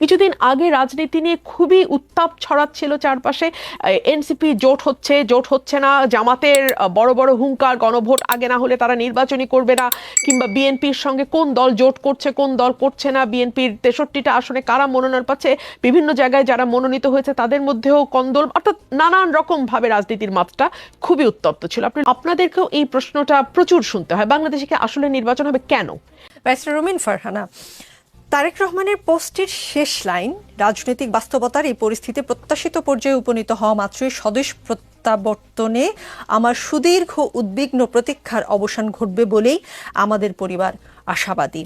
কিছুদিন আগে রাজনীতি নিয়ে খুবই উত্তাপ ছড়াচ্ছিল চারপাশে। এনসিপি জোট হচ্ছে জোট হচ্ছে না। জামাতের বড় বড় হুঙ্কার, গণভোট আগে না হলে তারা নির্বাচনই করবে না। কিংবা বিএনপির সঙ্গে কোন দল জোট করছে, কোন দল করছে না। বিএনপির তেষট্টিটা আসনে কারা মনোনয়ন পাচ্ছে, বিভিন্ন জায়গায় যারা মনোনীত হয়েছে তাদের মধ্যেও কন্দল, অর্থাৎ নানান রকমভাবে রাজনীতির মাত্রা খুবই উত্তপ্ত ছিল। আপনি, আপনাদেরকেও এই প্রশ্নটা প্রচুর শুনতে হয়। বাংলাদেশে কি আসলে নির্বাচন হবে কেন? ব্যারিস্টার রুমিন ফারহানা তারেক রহমানের পোস্টের শেষ লাইন, রাজনৈতিক বাস্তবতার এই পরিস্থিতি প্রত্যাশিত পর্যায়ে উপনীত হওয়া মাত্রই স্বদেশ প্রত্যাবর্তনে আমার সুদীর্ঘ উদ্বিগ্ন প্রতীক্ষার অবসান ঘটবে বলেই আমাদের পরিবার আশাবাদী।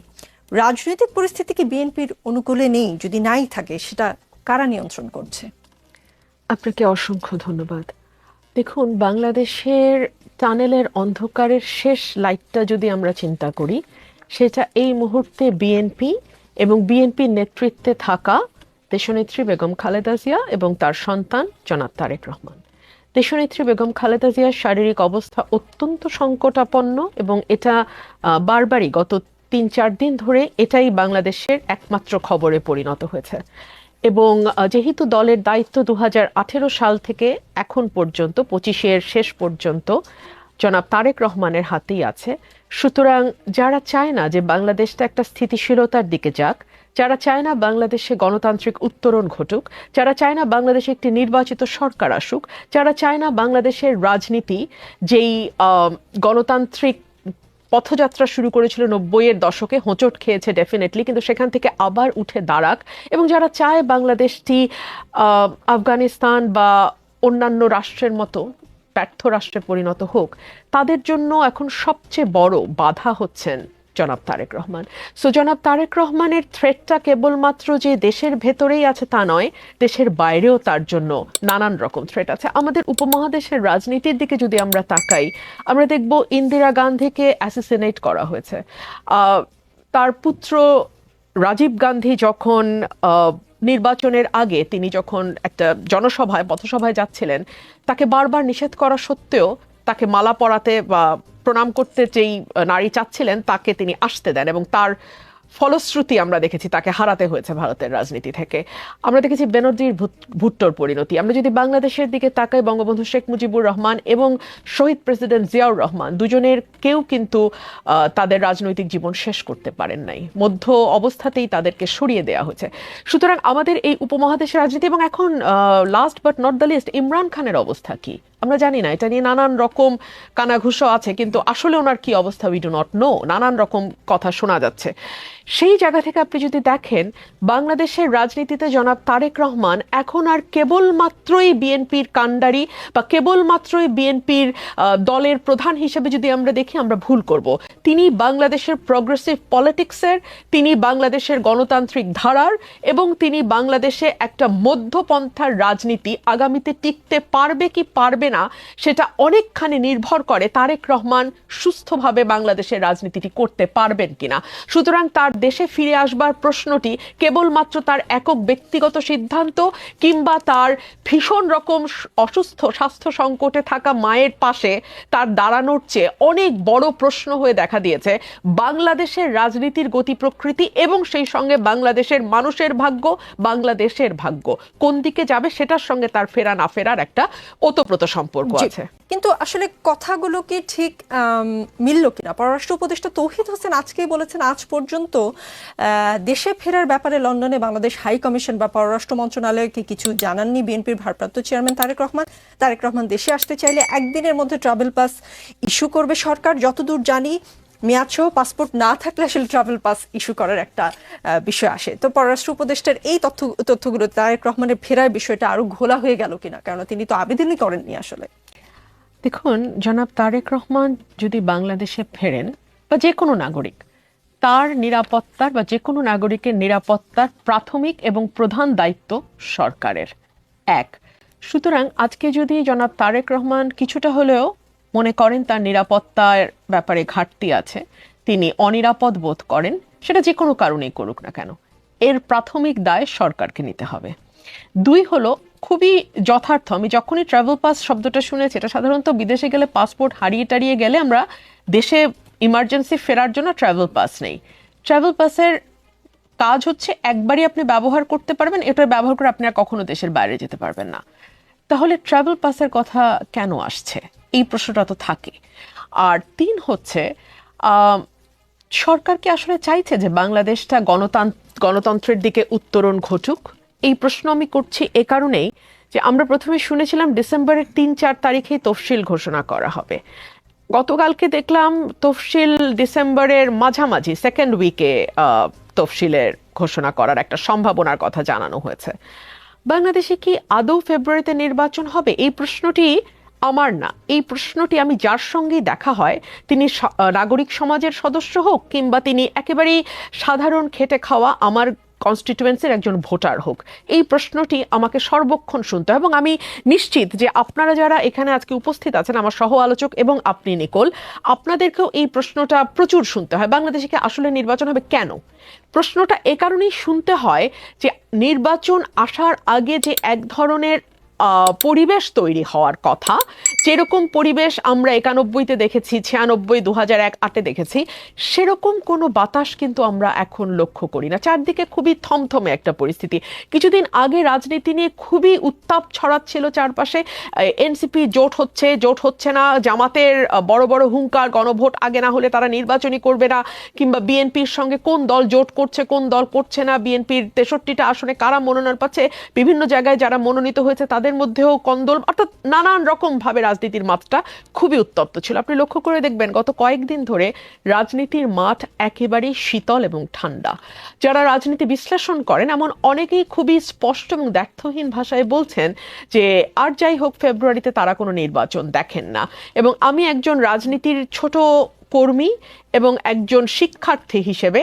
রাজনৈতিক পরিস্থিতি কি বিএনপির অনুকূলে নেই, যদি নাই থাকে, সেটা কারা নিয়ন্ত্রণ করছে? আপনাকে অসংখ্য ধন্যবাদ। দেখুন, বাংলাদেশের টানেলের অন্ধকারের শেষ লাইটটা যদি আমরা চিন্তা করি, সেটা এই মুহূর্তে বিএনপি এবং বিএনপির নেতৃত্বে থাকা দেশনেত্রী বেগম খালেদা জিয়া এবং তার সন্তান জনাব তারেক রহমান। দেশনেত্রী বেগম খালেদা জিয়ার শারীরিক অবস্থা অত্যন্ত সংকটাপন্ন এবং এটা বারবারই গত তিন চার দিন ধরে এটাই বাংলাদেশের একমাত্র খবরে পরিণত হয়েছে। এবং যেহেতু দলের দায়িত্ব দু হাজার আঠেরো সাল থেকে এখন পর্যন্ত, পঁচিশের শেষ পর্যন্ত জনাব তারেক রহমানের হাতেই আছে। সুতরাং যারা চায় না যে বাংলাদেশটা একটা স্থিতিশীলতার দিকে যাক, যারা চায় না বাংলাদেশে গণতান্ত্রিক উত্তরণ ঘটুক, যারা চায় না বাংলাদেশে একটি নির্বাচিত সরকার আসুক, যারা চায় না বাংলাদেশের রাজনীতি যেই গণতান্ত্রিক পথযাত্রা শুরু করেছিল নব্বইয়ের দশকে, হোঁচট খেয়েছে ডেফিনেটলি কিন্তু সেখান থেকে আবার উঠে দাঁড়াক। এবং যারা চায় বাংলাদেশটি আফগানিস্তান বা অন্যান্য রাষ্ট্রের মতো ব্যর্থ রাষ্ট্রে পরিণত হোক, তাদের জন্য এখন সবচেয়ে বড় বাধা হচ্ছেন জনাব তারেক রহমান। সো জনাব তারেক রহমানের থ্রেটটা কেবলমাত্র যে দেশের ভেতরেই আছে তা নয়, দেশের বাইরেও তার জন্য নানান রকম থ্রেট আছে। আমাদের উপমহাদেশের রাজনীতির দিকে যদি আমরা তাকাই, আমরা দেখব ইন্দিরা গান্ধীকে অ্যাসিসিনেট করা হয়েছে। তার পুত্র রাজীব গান্ধী যখন নির্বাচনের আগে তিনি যখন একটা জনসভায়, পথসভায় যাচ্ছিলেন, তাকে বারবার নিষেধ করা সত্ত্বেও তাকে মালা পরাতে বা প্রণাম করতে যেই নারী চাচ্ছিলেন, তাকে তিনি আসতে দেন এবং তার ফলশ্রুতি আমরা দেখেছি, তাকে হারাতে হয়েছে ভারতের রাজনীতি থেকে। আমরা দেখেছি বেনজির ভুট্টোর পরিণতি। আমরা যদি বাংলাদেশের দিকে তাকাই, বঙ্গবন্ধু শেখ মুজিবুর রহমান এবং শহীদ প্রেসিডেন্ট জিয়াউর রহমান, দুজনের কেউ কিন্তু তাদের রাজনৈতিক জীবন শেষ করতে পারেন নাই। মধ্য অবস্থাতেই তাদেরকে সরিয়ে দেওয়া হয়েছে। সুতরাং আমাদের এই উপমহাদেশের রাজনীতি এবং এখন last but not the least Imran খানের অবস্থা কি? আমরা জানি না, এটা নিয়ে নানান রকম কানাঘুষো আছে, কিন্তু আসলে ওনার কি অবস্থা উই ডু নট নো নানান রকম কথা শোনা যাচ্ছে। সেই জায়গা থেকে আপনি যদি দেখেন, বাংলাদেশের রাজনীতিতে জনাব তারেক রহমান এখন আর কেবলমাত্রই বিএনপির কাণ্ডারি বা কেবলমাত্রই বিএনপির দলের প্রধান হিসেবে যদি আমরা দেখি, আমরা ভুল করব। তিনি বাংলাদেশের প্রগ্রেসিভ পলিটিক্সের তিনি বাংলাদেশের গণতান্ত্রিক ধারার এবং তিনি বাংলাদেশে একটা মধ্যপন্থার রাজনীতি আগামীতে টিকতে পারবে কি পারবে না, সেটা অনেকখানি নির্ভর করে তারেক রহমান সুস্থভাবে বাংলাদেশের রাজনীতিটি করতে পারবেন কিনা। সুতরাং তার দেশে ফিরে আসবার প্রশ্নটি কেবলমাত্র তার একক ব্যক্তিগত সিদ্ধান্ত কিংবা তার ভীষণ রকম অসুস্থ স্বাস্থ্য সংকটে থাকা মায়ের পাশে তার দাঁড়ানোর চেয়ে অনেক বড় প্রশ্ন হয়ে দেখা দিয়েছে। বাংলাদেশের রাজনীতির গতি প্রকৃতি এবং সেই সঙ্গে বাংলাদেশের মানুষের ভাগ্য বাংলাদেশের ভাগ্য। কোন দিকে যাবে সেটার সঙ্গে তার ফেরা না ফেরার একটা ওতপ্রোত সম্পর্ক। আছে। কিন্তু আসলে কথাগুলো কি ঠিক মিলল কিনা? পররাষ্ট্র উপদেষ্টা তৌহিদ হোসেন আজকেই বলেছেন, আজ পর্যন্ত দেশে ফেরার ব্যাপারে লন্ডনে বাংলাদেশ হাই কমিশন বা পররাষ্ট্র মন্ত্রণালয়কে কিছু জানাননি বিএনপির ভারপ্রাপ্ত চেয়ারম্যান তারেক রহমান। তারেক রহমান দেশে আসতে চাইলে একদিনের মধ্যে ট্রাভেল পাস ইস্যু করবে সরকার। যতদূর জানি মেয়াদসহ পাসপোর্ট না থাকলে আসলে ট্রাভেল পাস ইস্যু করার একটা বিষয় আসে। তো পররাষ্ট্র উপদেষ্টার এই তথ্য, তথ্যগুলো তারেক রহমানের ফেরার বিষয়টা আরও ঘোলা হয়ে গেল কিনা? কারণ তিনি তো আবেদনই করেননি আসলে। দেখুন, জনাব তারেক রহমান যদি বাংলাদেশে ফেরেন, বা যে কোনো নাগরিক, তার নিরাপত্তার বা যে কোনো নাগরিকের নিরাপত্তার প্রাথমিক এবং প্রধান দায়িত্ব সরকারের। এক, সুতরাং আজকে যদি জনাব তারেক রহমান কিছুটা হলেও মনে করেন তার নিরাপত্তার ব্যাপারে ঘাটতি আছে, তিনি অনিরাপদ বোধ করেন, সেটা যে কোনো কারণেই করুক না কেন, এর প্রাথমিক দায় সরকারকে নিতে হবে। দুই হলো খুবই যথার্থ। আমি যখনই ট্রাভেল পাস শব্দটা শুনেছি, এটা সাধারণত বিদেশে গেলে পাসপোর্ট হারিয়ে টারিয়ে গেলে আমরা দেশে ইমার্জেন্সি ফেরার জন্য ট্রাভেল পাস নেই। ট্রাভেল পাসের কাজ হচ্ছে একবারই আপনি ব্যবহার করতে পারবেন, এটা ব্যবহার করে আপনি আর কখনো দেশের বাইরে যেতে পারবেন না। তাহলে ট্রাভেল পাসের কথা কেন আসছে? এই প্রশ্নটা তো থাকে। আর তিন হচ্ছে সরকার কি আসলে চাইছে যে বাংলাদেশটা গণতান্ত্র গণতন্ত্রের দিকে উত্তরণ ঘটুক? এই প্রশ্ন আমি করছি এ কারণেই যে আমরা প্রথমে শুনেছিলাম ডিসেম্বরের তিন চার তারিখেই তফসিল ঘোষণা করা হবে। গতকালকে দেখলাম তফসিল ডিসেম্বরের মাঝামাঝি, সেকেন্ড উইকে তফসিলের ঘোষণা করার একটা সম্ভাবনার কথা জানানো হয়েছে। বাংলাদেশে কি আদৌ ফেব্রুয়ারিতে নির্বাচন হবে? এই প্রশ্নটি আমার না। এই প্রশ্নটি আমি যার সঙ্গেই দেখা হয়, তিনি নাগরিক সমাজের সদস্য হোক কিংবা তিনি একেবারেই সাধারণ খেটে খাওয়া আমার কনস্টিটুয়েন্সির একজন ভোটার হোক। এই প্রশ্নটি আমাকে সর্বক্ষণ শুনতে হয় এবং আমি নিশ্চিত যে আপনারা যারা এখানে আজকে উপস্থিত আছেন, আমার সহ আলোচক এবং আপনি নিকোল, আপনাদেরকেও এই প্রশ্নটা প্রচুর শুনতে হয়। বাংলাদেশে আসলে নির্বাচন হবে? কেন? প্রশ্নটা এ কারণেই শুনতে হয় যে নির্বাচন আসার আগে যে এক ধরনের পরিবেশ তৈরি হওয়ার কথা যেরকম পরিবেশ আমরা একানব্বইতে দেখেছি, ছিয়ানব্বই দু হাজার এক, আটে দেখেছি, সেরকম কোনো বাতাস কিন্তু আমরা এখন লক্ষ্য করি না। চারদিকে খুবই থমথমে একটা পরিস্থিতি। কিছুদিন আগে রাজনীতি নিয়ে খুবই উত্তাপ ছড়াচ্ছিল চারপাশে। এনসিপি জোট হচ্ছে জোট হচ্ছে না, জামাতের বড় বড় হুঙ্কার, গণভোট আগে না হলে তারা নির্বাচনী করবে না, কিংবা বিএনপির সঙ্গে কোন দল জোট করছে, কোন দল করছে না, বিএনপির তেষট্টিটা আসনে কারা মনোনয়ন পাচ্ছে, বিভিন্ন জায়গায় যারা মনোনীত হয়েছে তাদের মধ্যেও কন্দল, অর্থাৎ নানান রকম ভাবে রাজনীতির মাঠটা খুবই উত্তপ্ত ছিল। আপনি লক্ষ্য করে দেখবেন গত কয়েকদিন ধরে রাজনীতির মাঠ একেবারেই শীতল এবং ঠান্ডা। যারা রাজনীতি বিশ্লেষণ করেন, এমন অনেকেই খুবই স্পষ্ট এবং দ্ব্যর্থহীন ভাষায় বলছেন যে, আর যাই হোক, ফেব্রুয়ারিতে তারা কোনো নির্বাচন দেখেন না। এবং আমি একজন রাজনীতির ছোট কর্মী এবং একজন শিক্ষার্থী হিসেবে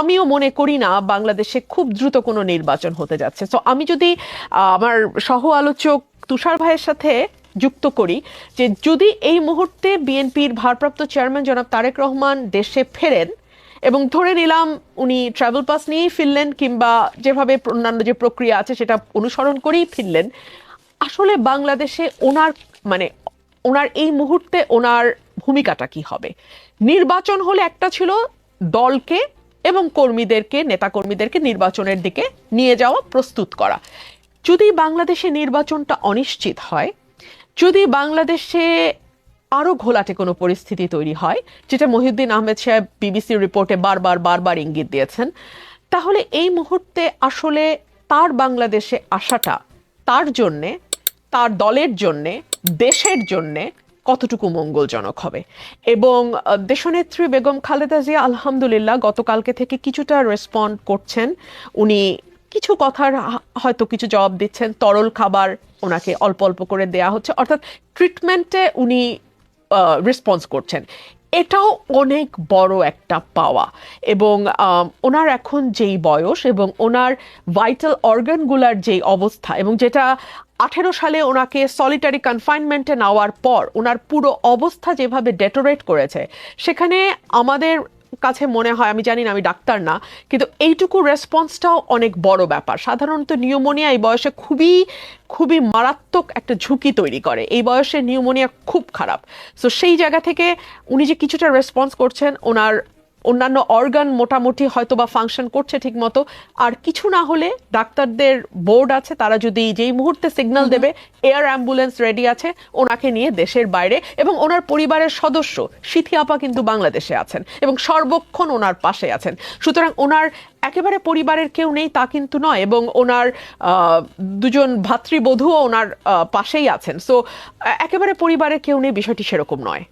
আমিও মনে করি না বাংলাদেশে খুব দ্রুত কোনো নির্বাচন হতে যাচ্ছে। তো আমি যদি আমার সহ আলোচক তুষার ভাইয়ের সাথে যুক্ত করি যে যদি এই মুহূর্তে বিএনপির ভারপ্রাপ্ত চেয়ারম্যান জনাব তারেক রহমান দেশে ফেরেন এবং ধরে নিলাম উনি ট্রাভেল পাস নিয়েই ফিরলেন কিংবা যেভাবে অন্যান্য যে প্রক্রিয়া আছে সেটা অনুসরণ করেই ফিরলেন, আসলে বাংলাদেশে ওনার মানে ওনার এই মুহূর্তে ওনার ভূমিকাটা কি হবে? নির্বাচন হলে একটা ছিল দলকে এবং কর্মীদেরকে, নেতাকর্মীদেরকে নির্বাচনের দিকে নিয়ে যাওয়া, প্রস্তুত করা। যদি বাংলাদেশে নির্বাচনটা অনিশ্চিত হয় যদি বাংলাদেশে আরও ঘোলাটে কোনো পরিস্থিতি তৈরি হয়, যেটা মহিউদ্দিন আহমেদ সাহেব বিবিসির রিপোর্টে বারবার বারবার ইঙ্গিত দিয়েছেন, তাহলে এই মুহূর্তে আসলে তার বাংলাদেশে আসাটা তার জন্যে, তার দলের জন্যে, দেশের জন্যে কতটুকু মঙ্গলজনক হবে? এবং দেশনেত্রী বেগম খালেদা জিয়া আলহামদুলিল্লাহ গতকালকে থেকে কিছুটা রেসপন্ড করছেন। উনি কিছু কথার হয়তো কিছু জবাব দিচ্ছেন। তরল খাবার ওনাকে অল্প অল্প করে দেয়া হচ্ছে। অর্থাৎ ট্রিটমেন্টে উনি রেসপন্স করছেন। এটাও অনেক বড় একটা পাওয়া। এবং ওনার এখন যেই বয়স এবং ওনার ভাইটাল অর্গানগুলার যেই অবস্থা এবং যেটা আঠেরো সালে ওনাকে সলিটারি কনফাইনমেন্টে নেওয়ার পর ওনার পুরো অবস্থা যেভাবে ডেটোরেট করেছে, সেখানে আমাদের কাছে মনে হয়, আমি জানি না, আমি ডাক্তার না, কিন্তু এইটুকু রেসপন্সটাও অনেক বড় ব্যাপার। সাধারণত নিউমোনিয়া এই বয়সে খুবই খুবই মারাত্মক একটা ঝুঁকি তৈরি করে। এই বয়সে নিউমোনিয়া খুব খারাপ। সো সেই জায়গা থেকে উনি যে কিছুটা রেসপন্স করছেন, ওনার অন্যান্য অর্গান মোটামুটি হয়তো বা ফাংশন করছে ঠিক মতো আর কিছু না হলে ডাক্তারদের বোর্ড আছে তারা যদি যেই মুহূর্তে সিগন্যাল দেবে এয়ার অ্যাম্বুলেন্স রেডি আছে ওনাকে নিয়ে দেশের বাইরে এবং ওনার পরিবারের সদস্য সিথি আপা কিন্তু বাংলাদেশে আছেন এবং সর্বক্ষণ ওনার পাশে আছেন। সুতরাং ওনার একেবারে পরিবারের কেউ নেই তা কিন্তু নয় এবং ওনার দুজন ভাতৃবধূও ওনার পাশেই আছেন। সো একেবারে পরিবারের কেউ নেই বিষয়টি সেরকম নয়।